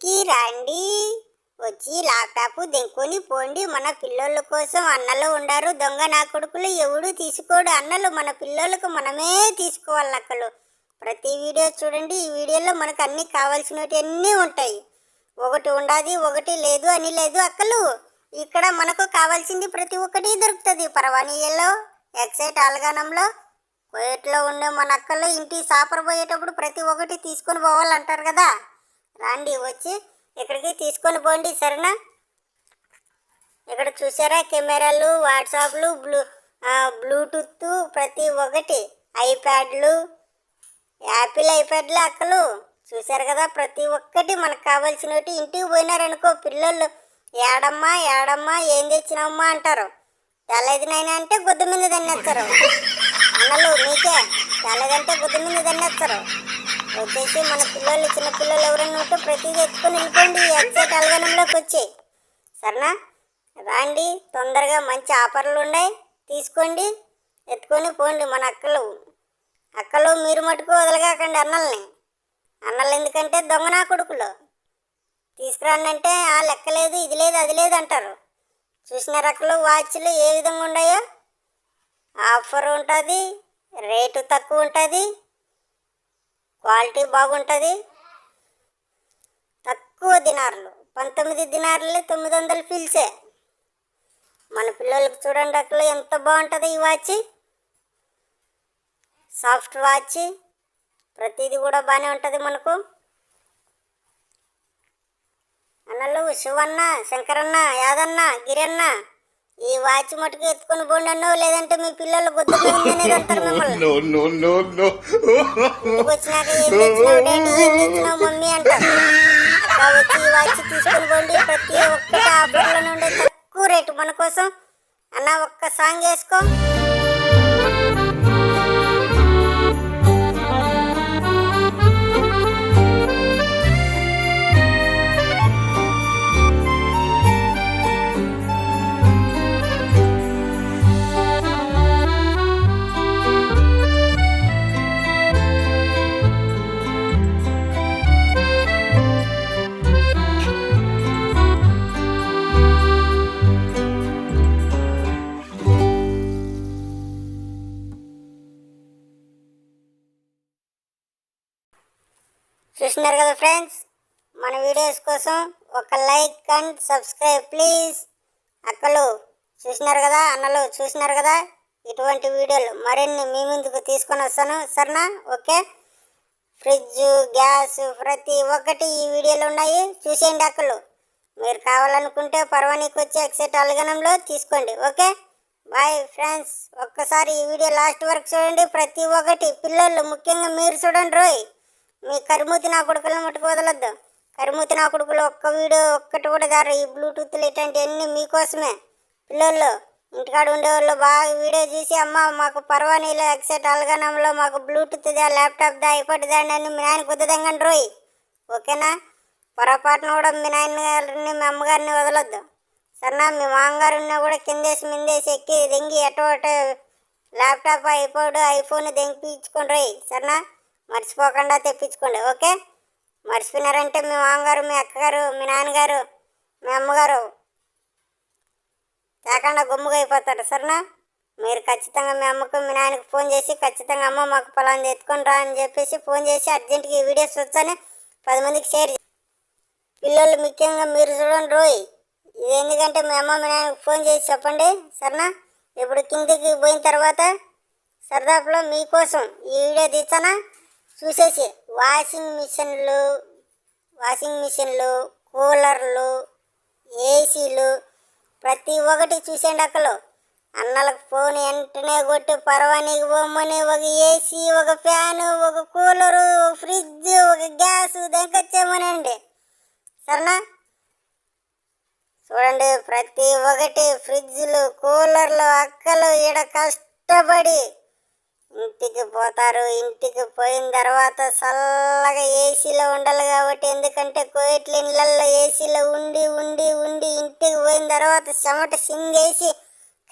ఇంటికి రండి. వచ్చి లాప్టాప్ దెంకొని పోండి. మన పిల్లోళ్ళ కోసం అన్నలు ఉండారు. దొంగ నా కొడుకులు ఎవడు తీసుకోడు. అన్నలు మన పిల్లోళ్ళకు మనమే తీసుకోవాలి అక్కలు. ప్రతి వీడియో చూడండి. ఈ వీడియోలో మనకు అన్నీ కావాల్సినవి అన్నీ ఉంటాయి. ఒకటి ఉండాది ఒకటి లేదు అని లేదు అక్కలు. ఇక్కడ మనకు కావాల్సింది ప్రతి ఒక్కటి దొరుకుతుంది. పర్వానీయలో ఎక్సైట్ ఆల్గానంలో కోయట్లో ఉండే మన అక్కలు ఇంటి సాపర్ పోయేటప్పుడు ప్రతి ఒక్కటి తీసుకొని పోవాలంటారు కదా. రండి వచ్చి ఇక్కడికి తీసుకొని పోండి సరేనా? ఇక్కడ చూసారా కెమెరాలు వాట్సాప్లు బ్లూ బ్లూటూత్ ప్రతి ఒక్కటి ఐప్యాడ్లు యాపిల్ ఐప్యాడ్లు అక్కలు. చూశారు కదా ప్రతి ఒక్కటి మనకు కావాల్సినవి. ఇంటికి పోయినారనుకో పిల్లలు ఏడమ్మా ఏడమ్మా ఏం తెచ్చినమ్మా అంటారు. తెల్లది నైనా అంటే గుద్ద మీద దన్నేస్తారు అన్నలు మీకే. తెల్లదంటే గుద్ద మీద దన్నేస్తారు వచ్చేసి మన పిల్లలు చిన్న పిల్లలు ఎవరైనా ఉంటే ప్రతిదీ ఎత్తుకొని వెళ్ళిపోండి. ఎగ్జాక్ట్ అలగనంలోకి వచ్చాయి. సరేనా? రాండి. తొందరగా మంచి ఆఫర్లు ఉన్నాయి. తీసుకోండి. ఎత్తుకొని పోండి మన అక్కలు. అక్కలు మీరు మటుకు వదలగాకండి అన్నల్ని. అన్నలు ఎందుకంటే దొంగ నా కొడుకులు. తీసుకురండి అంటే ఆ లెక్క లేదు ఇది లేదు అది లేదు అంటారు. చూసిన రకలు వాచ్లు ఏ విధంగా ఉన్నాయో? ఆఫర్ ఉంటుంది రేటు తక్కువ ఉంటుంది. క్వాలిటీ బాగుంటుంది. తక్కువ దినార్లు. పంతొమ్మిది దినార్లు తొమ్మిది వందలు ఫీల్సే మన పిల్లలకు చూడండి అక్కడ ఎంత బాగుంటుంది ఈ వాచ్. Soft watch. ప్రతిదీ కూడా బాగానే ఉంటుంది మనకు. అన్నలు శివన్న శంకరన్న యాదన్న గిరన్న ఈ వాచ్ మటుకు ఎత్తుకొని పోండి లేదంటే మీ పిల్లలు గుద్ద మిమ్మల్ని. వచ్చినాక ఏం తెచ్చినావు డాడీ ఏం తెచ్చినావు మమ్మీ అంటారు వచ్చి ఈ వాచ్ తీసుకొని పోండి ప్రతి ఒక్కటి ఆఫర్లోనే ఉండే తక్కువ రేటు మన కోసం. అన్న ఒక్క సాంగ్ వేసుకో. చూస్తున్నారు కదా ఫ్రెండ్స్? మన వీడియోస్ కోసం ఒక లైక్ అండ్ సబ్స్క్రైబ్ ప్లీజ్. అక్కలు చూసినారు కదా అన్నలు చూసినారు కదా? ఇటువంటి వీడియోలు మరిన్ని మీ ముందుకు తీసుకొని వస్తాను. సరేనా? ఓకే? ఫ్రిడ్జ్ గ్యాస్ ప్రతి ఒక్కటి ఈ వీడియోలు ఉన్నాయి. చూసేయండి అక్కలు. మీరు కావాలనుకుంటే పర్వానికి వచ్చి ఎక్సెట్ అలగనంలో తీసుకోండి. ఓకే? బాయ్ ఫ్రెండ్స్ ఒక్కసారి ఈ వీడియో లాస్ట్ వరకు చూడండి. ప్రతి ఒక్కటి పిల్లలు ముఖ్యంగా మీరు చూడండి రోయ్. మీ కరుమూతి నా కొడుకులను మట్టుకు వదలొద్దు. కరుమూతి నా కొడుకులు ఒక్క వీడియో ఒక్కటి కూడా దారు ఈ బ్లూటూత్లు ఇట్లాంటివన్నీ మీకోసమే. పిల్లలు ఇంటికాడ ఉండేవాళ్ళు బాగా వీడియో చూసి అమ్మ మాకు పర్వానీలో ఎక్సెట్ అలగనంలో మాకు బ్లూటూత్ దా ల్యాప్టాప్ దా అయిపోయి దాన్ని అని మీ నాయన కుదదంగండి రోయ్. ఓకేనా? పొరపాటున కూడా మీ నాయన గారిని మీ అమ్మగారిని వదలొద్దు. సరేనా? మీ మామగారిని కూడా కిందేసి మిందేసి ఎక్కి దెంగి ఎటో ల్యాప్టాప్ అయిపోడు ఐఫోన్ దెంపించుకోండి రోయ్. సరేనా? మర్చిపోకుండా తెప్పించుకోండి ఓకే? మర్చిపోయినారంటే మీ మామగారు మీ అక్కగారు మీ నాన్నగారు మీ అమ్మగారు తేకుండా గుమ్ముగా అయిపోతారు సరేనా? మీరు ఖచ్చితంగా మీ అమ్మకు మీ నాన్నకి ఫోన్ చేసి ఖచ్చితంగా అమ్మ మాకు పొలాన్ని ఎత్తుకొని రా అని చెప్పేసి ఫోన్ చేసి అర్జెంటుగా ఈ వీడియోస్ వచ్చానే పది మందికి షేర్ పిల్లలు ముఖ్యంగా మీరు చూడండి రోయ్. ఇది ఎందుకంటే మీ అమ్మ మీ నాన్నకి ఫోన్ చేసి చెప్పండి సరేనా? ఇప్పుడు కిందికి పోయిన తర్వాత సరదాపులో మీకోసం ఈ వీడియో తీసానా చూసేసి వాషింగ్ మిషన్లు వాషింగ్ మిషన్లు కూలర్లు ఏసీలు ప్రతి ఒక్కటి చూసేయండి అక్కలు. అన్నలకు ఫోన్ వెంటనే కొట్టి పర్వానికి బొమ్మని ఒక ఏసీ ఒక ఫ్యాను ఒక కూలరు ఒక ఫ్రిడ్జ్ ఒక గ్యాస్ దెంకొచ్చేమనండి సరేనా? చూడండి ప్రతి ఒక్కటి ఫ్రిడ్జ్లు కూలర్లు అక్కలు ఈడ కష్టపడి ఇంటికి పోతారు ఇంటికి పోయిన తర్వాత చల్లగా ఏసీలో ఉండాలి కాబట్టి ఎందుకంటే కోయిట్ల ఇళ్ళల్లో ఏసీలో ఉండి ఉండి ఉండి ఇంటికి పోయిన తర్వాత చెమట సింగేసి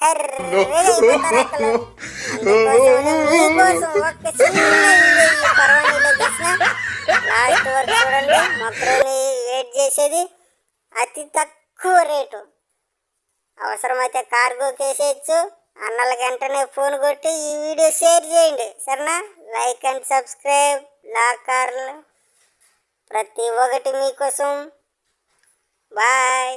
కర్రగా చిన్న లాస్ట్ వరకు చూడండి మొక్కని చేసేది అతి తక్కువ రేటు. అవసరమైతే కార్గోకి వేసేయచ్చు అన్నల గంటనే ఫోన్ కొట్టి ఈ వీడియో షేర్ చేయండి. సరేనా? లైక్ అండ్ సబ్స్క్రైబ్ లాకర్లు ప్రతి ఒక్కటి మీకోసం. బాయ్